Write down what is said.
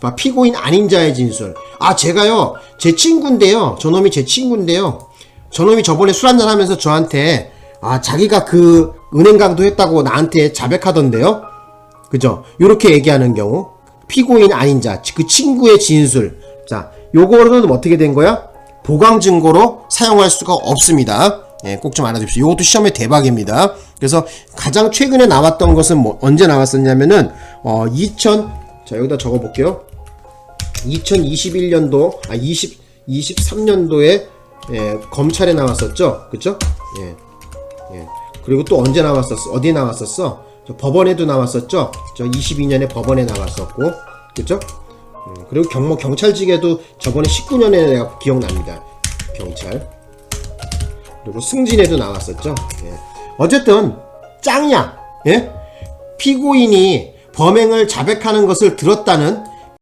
봐, 피고인 아닌 자의 진술. 아, 제가요, 제 친구인데요. 저놈이 제 친구인데요. 저놈이 저번에 술 한잔 하면서 저한테, 아, 자기가 그 은행 강도했다고 나한테 자백하던데요? 그죠? 요렇게 얘기하는 경우. 피고인 아닌 자, 그 친구의 진술. 자, 요거는 어떻게 된 거야? 보강 증거로 사용할 수가 없습니다. 예, 꼭 좀 알아주십시오. 이것도 시험에 대박입니다. 그래서 가장 최근에 나왔던 것은 뭐, 언제 나왔었냐면은, 어, 2000, 자, 여기다 적어 볼게요. 2021년도, 아, 20, 23년도에, 예, 검찰에 나왔었죠? 그쵸? 예. 예. 그리고 또 언제 나왔었어? 어디 나왔었어? 저 법원에도 나왔었죠? 저 22년에 법원에 나왔었고, 그쵸? 음, 그리고 경모 경찰직에도 저번에 19년에 내가 기억납니다. 경찰. 그리고 승진에도 나왔었죠. 예. 어쨌든 짱이야. 예? 피고인이 범행을 자백하는 것을 들었다는